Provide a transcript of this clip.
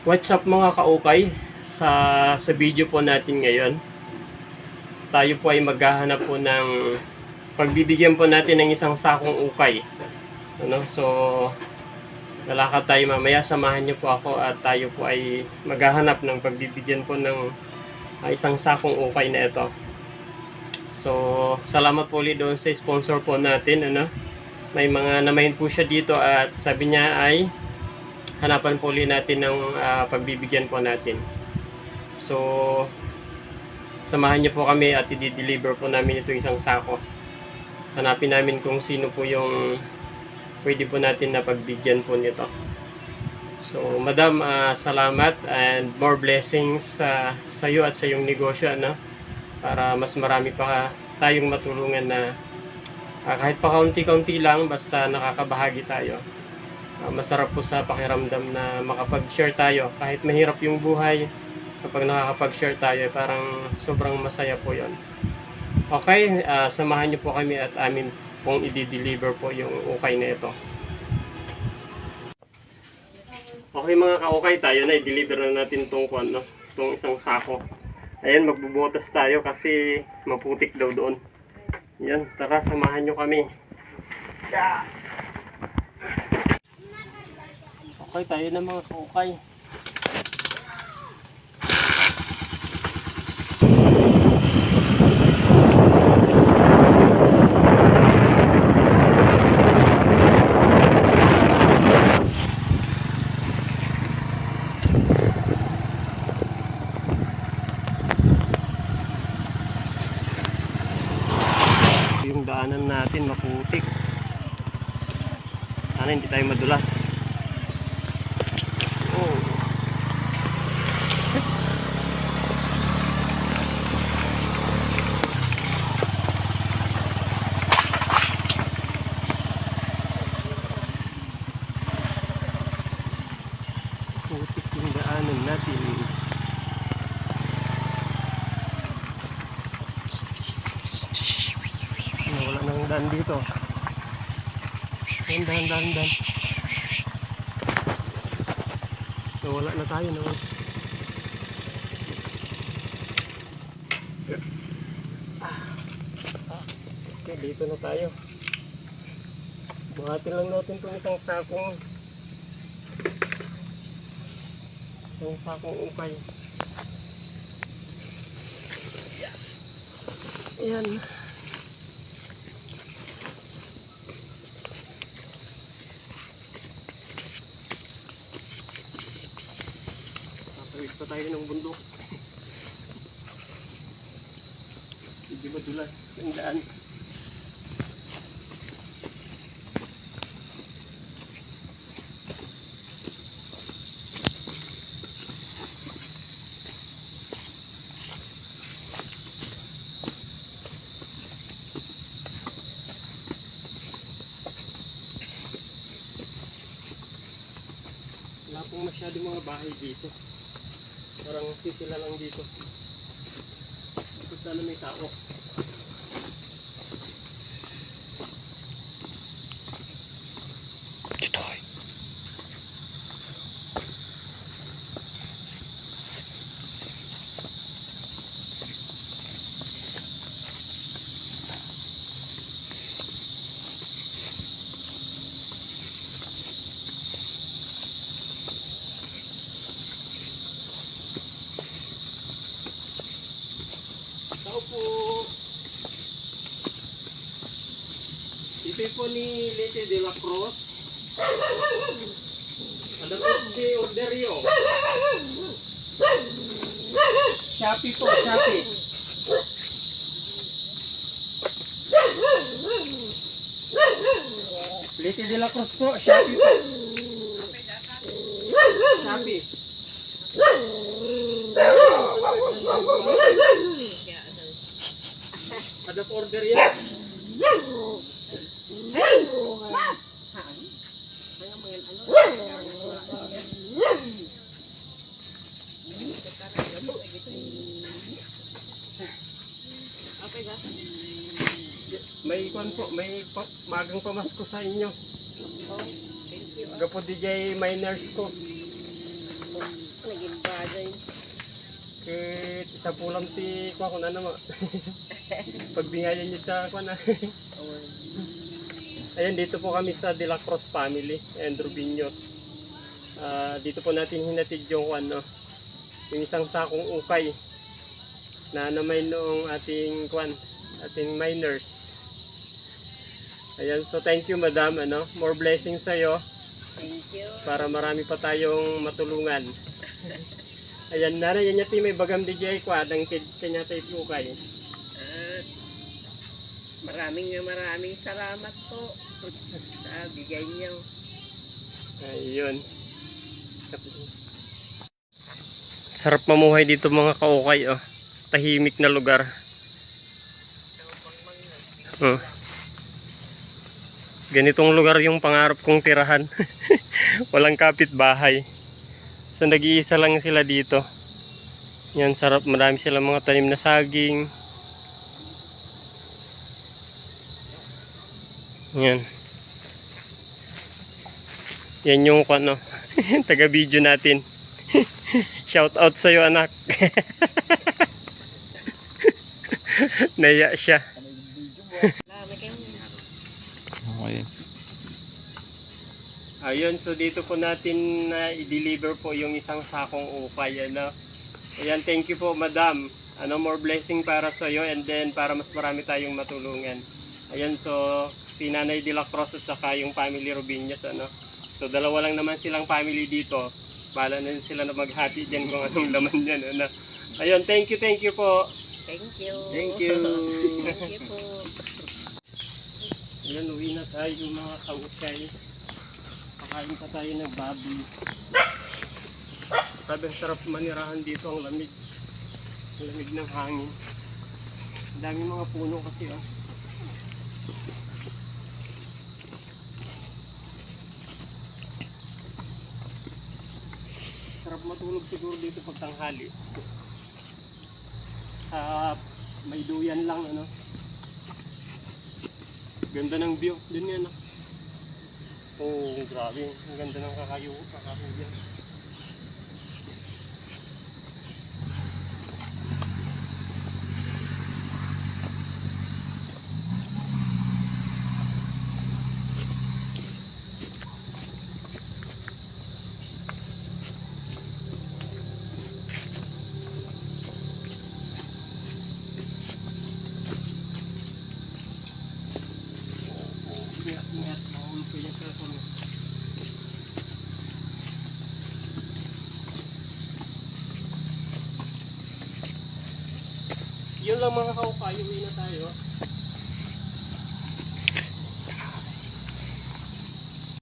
What's up mga kaukay? Sa, sa video po natin ngayon, tayo po ay maghahanap po ng pagbibigyan po natin ng isang sakong ukay. Ano? So, lalakad tayo mamaya. Samahan niyo po ako at tayo po ay maghahanap ng pagbibigyan po ng ah, isang sakong ukay na ito. So, salamat po ulit doon sa sponsor po natin. Ano? May mga namayin po siya dito at sabi niya ay hanapan po ulit natin ng ah, pagbibigyan po natin. So, samahan niyo po kami at i-deliver po namin ito isang sako. Hanapin namin kung sino po yung pwede po natin na pagbigyan po nito. So, madam, ah, salamat and more blessings sa sa iyo at sa iyong negosyo ano para mas marami pa tayong matulungan na ah, kahit pa kaunti-kaunti lang basta nakakabahagi tayo. Ah, masarap po sa pakiramdam na makapag-share tayo. Kahit mahirap yung buhay, kapag nakakapag-share tayo, parang sobrang masaya po yon. Okay, ah, samahan niyo po kami at amin pong i-deliver po yung ukay na ito. Okay mga ka-ukay, tayo na i-deliver na natin tong kwan, no? Tong isang sako. Ayan, magbubutas tayo kasi maputik daw doon. Yan, tara, samahan niyo kami. Yeah. Okay, tayo na mga kaukay. Yung natin maputik. Sana hindi tayo madulas. Oh. Putik yung daanan natin. Daan dito. Dahan, dahan, dahan, dahan. Nawala na tayo. Ah, Okay, dito na tayo. Buhatin lang natin itong isang sakong isang sakong ukay. Ayan. Tatawid pa tayo ng bundok. Hindi madulas ang daan. Wala pong masyadong mga bahay dito. Parang sisila lang dito. Sana may. Tao po. Ito po ni Lete de la Cruz. Ano po si Orderio? Shopee po, Shopee. Lete de la Cruz po, Shopee po. Shopee. Ada po order yan. May kon po, may pa, magang pamasko sa inyo. Gapo DJ miners ko. naging bagay. Kahit isa po lang ti ko ako na naman. Pagbingayan niyo siya ako na. Ayan, dito po kami sa De La Cruz family, Andrew Viños. Ah, dito po natin hinatid yung ano, yung isang sakong ukay na namay noong ating kwan, ating miners. Ayan, so thank you madam, ano, more blessings sa iyo Thank you. para marami pa tayong matulungan. Ayan, nara yan yati may bagam di jay kwa, dang kid kanya tayo ukay. Maraming maraming salamat po sa bigay niyo. Ayun. Sarap mamuhay dito mga kaukay oh. Tahimik na lugar. Oh. Ganitong lugar yung pangarap kong tirahan. Walang kapitbahay. So nag-iisa lang sila dito. Yan sarap. Marami silang mga tanim na saging. Yan. Yan yung ano, taga video natin. Shout out sa iyo anak. Naya siya. Okay. Ayun, so dito po natin na i-deliver po yung isang sakong upay. Ano? Ayan, thank you po madam. Ano more blessing para sa iyo and then para mas marami tayong matulungan. Ayan, so si Nanay De La Cruz at saka yung family Rubinas. Ano? So dalawa lang naman silang family dito. Bala na sila na maghati dyan kung anong laman yan. Ano? Ayun, thank you, thank you po. Thank you. Thank you. Thank you po. Ayan, uwi na tayo mga kaukay. Pakain pa tayo ng baboy. Sabi ang sarap manirahan dito ang lamig. Ang lamig ng hangin. Ang dami mga puno kasi oh. Sarap matulog siguro dito pag tanghali. Ah, may duyan lang ano. Ganda ng view. Din yan ah. Oh, grabe. Ang ganda ng kakayo. Kakayo yan. Lang mga kaupayo. Uwi na tayo.